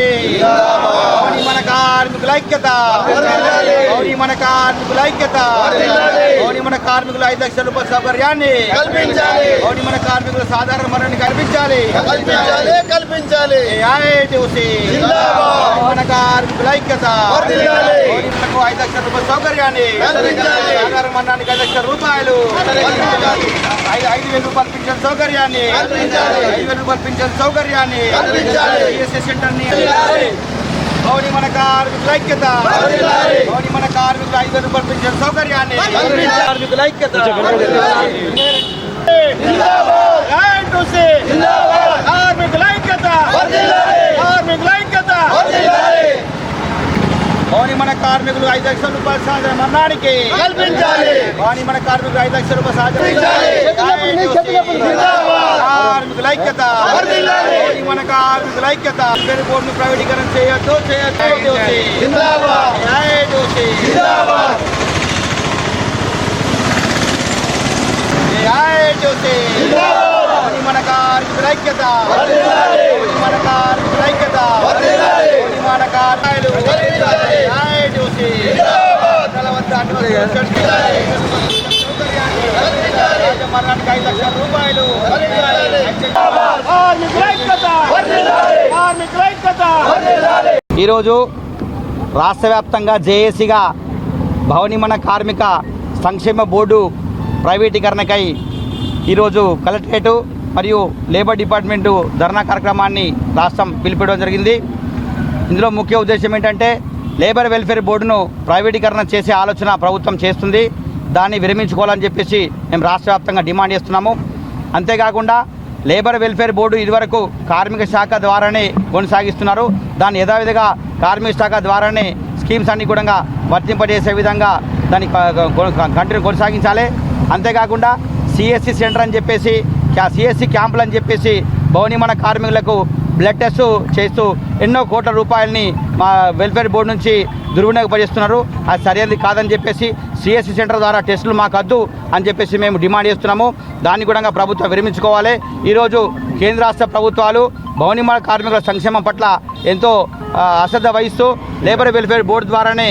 మౌని కార్మికుల ఐక్యత. మౌని మన కార్మికుల ఐక్యత. మౌని మన కార్మికుల ఐదు లక్షల రూపాయల సౌకర్యాన్ని. కల్పించాలి. మౌని మన కార్మికుల సాధారణ మరణాన్ని కల్పించాలి. కల్పించాలి కల్పించాలి ఏఐటీసీ జిందాబాద్. మన కార్మికుల ఐక్యత వర్ధిల్లాలి. మౌని మనకు ఐదు లక్షల రూపాయల సౌకర్యాన్ని కల్పించాలి. సాధారణ మరణానికి ఐదు లక్షల రూపాయలు ఐదు వేల రూపాయల పింఛన్ సౌకర్యాన్ని. ఐదు వేల రూపాయల పింఛన్ సౌకర్యాన్ని. ఈఎస్ఐ వర్ధిల్లాలి. మౌని మన కార్మికుల ఐక్యత వర్ధిల్లాలి. మౌని మన కార్మికుల ఐదు రూపాయల పింఛన్ సౌకర్యాన్ని. కార్మికుల ఐక్యత జిందాబాద్ ఏఐటీసీ. జిందాబాద్ కార్మికుల ఐక్యత వర్ధిల్లాలి. కార్మికుల ఐక్యత వర్ధిల్లాలి. మౌని మన కార్మికులు ఐదు లక్షల రూపాయల సాధన మరణానికి కల్పించాలి. మౌని మన కార్మికులు ఐదు లక్షల రూపాయల. కార్మికుల ఐక్యత. మౌని కార్మికుల ఐక్యత. బోర్డును ప్రైవేటీకరణ చేయొద్దు చేయొద్దు. మౌని కార్మికుల ఐక్యత. మౌని కార్మికుల ఐక్యత. మన కార్మికులు. ఐదు లక్షల రూపాయలు ఈరోజు రాష్ట్ర వ్యాప్తంగా జేఏసీగా భవనిమన కార్మిక సంక్షేమ బోర్డు ప్రైవేటీకరణకై ఈరోజు కలెక్టరేటు మరియు లేబర్ డిపార్ట్మెంటు ధర్నా కార్యక్రమాన్ని రాష్ట్రం పిలిపించడం జరిగింది. ఇందులో ముఖ్య ఉద్దేశం ఏంటంటే లేబర్ వెల్ఫేర్ బోర్డును ప్రైవేటీకరణ చేసే ఆలోచన ప్రభుత్వం చేస్తుంది. దాన్ని విరమించుకోవాలని చెప్పేసి మేము రాష్ట్ర వ్యాప్తంగా డిమాండ్ చేస్తున్నాము. అంతేకాకుండా లేబర్ వెల్ఫేర్ బోర్డు ఇదివరకు కార్మిక శాఖ ద్వారానే కొనసాగిస్తున్నారు. దాన్ని యథావిధిగా కార్మిక శాఖ ద్వారానే స్కీమ్స్ అన్ని కూడా వర్తింపజేసే విధంగా దాన్ని కంటిన్యూ కొనసాగించాలి. అంతేకాకుండా సిఎస్సి సెంటర్ అని చెప్పేసి సిఎస్సి క్యాంపులు అని చెప్పేసి భవనిమన కార్మికులకు బ్లడ్ టెస్ట్ చేస్తూ ఎన్నో కోట్ల రూపాయలని మా వెల్ఫేర్ బోర్డు నుంచి దుర్వినియోగపరిస్తున్నారు. అది సరైనది కాదని చెప్పేసి సిఎస్సి సెంటర్ ద్వారా టెస్టులు మాకు వద్దు అని చెప్పేసి మేము డిమాండ్ చేస్తున్నాము. దాన్ని కూడా ప్రభుత్వం విరమించుకోవాలి. ఈరోజు కేంద్ర రాష్ట్ర ప్రభుత్వాలు భవనిమల కార్మికుల సంక్షేమం పట్ల ఎంతో అశ్రద్ధ వహిస్తూ లేబర్ వెల్ఫేర్ బోర్డు ద్వారానే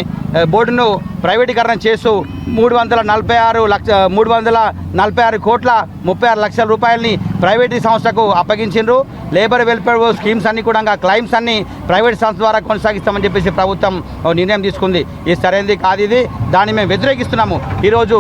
బోర్డును ప్రైవేటీకరణ చేస్తూ మూడు వందల నలభై ఆరు లక్ష మూడు వందల నలభై ఆరు కోట్ల ముప్పై ఆరు లక్షల రూపాయలని ప్రైవేట్ సంస్థకు అప్పగించిండ్రు. లేబర్ వెల్ఫేర్ స్కీమ్స్ అన్ని కూడా క్లైమ్స్ అన్ని ప్రైవేట్ సంస్థ ద్వారా కొనసాగిస్తామని చెప్పేసి ప్రభుత్వం నిర్ణయం తీసుకుంది. ఇది సరైనది కాదు ఇది. దాన్ని మేము వ్యతిరేకిస్తున్నాము. ఈరోజు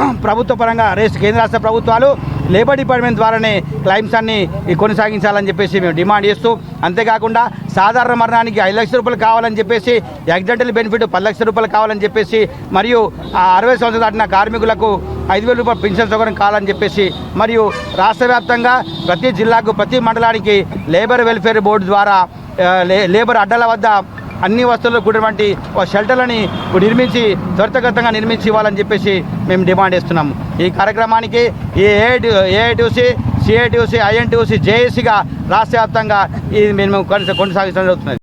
ప్రభుత్వ పరంగా రేస్ కేంద్ర రాష్ట్ర ప్రభుత్వాలు లేబర్ డిపార్ట్మెంట్ ద్వారానే క్లైమ్స్ అన్ని కొనసాగించాలని చెప్పేసి మేము డిమాండ్ చేస్తూ అంతేకాకుండా సాధారణ మరణానికి ఐదు లక్షల రూపాయలు కావాలని చెప్పేసి యాక్సిడెంటల్ బెనిఫిట్ పది లక్షల రూపాయలు కావాలని చెప్పేసి మరియు ఆ అరవై సంవత్సరాలు దాటిన కార్మికులకు ఐదు వేల రూపాయలు పెన్షన్ సౌకర్యం కావాలని చెప్పేసి మరియు రాష్ట్ర వ్యాప్తంగా ప్రతి జిల్లాకు ప్రతి మండలానికి లేబర్ వెల్ఫేర్ బోర్డు ద్వారా లే- లేబర్ అడ్డాల వద్ద అన్ని వస్తువులు కూడినటువంటి ఒక షెల్టర్లని నిర్మించి త్వరితగతంగా నిర్మించి ఇవ్వాలని చెప్పేసి మేము డిమాండ్ చేస్తున్నాము. ఈ కార్యక్రమానికి ఈ ఏఐటి ఏఐటీసీ సిఐటీసీ ఐఎన్టీసీ జేఏసీగా రాష్ట్ర వ్యాప్తంగా ఇది మేము కొనసాగించడం జరుగుతున్నది.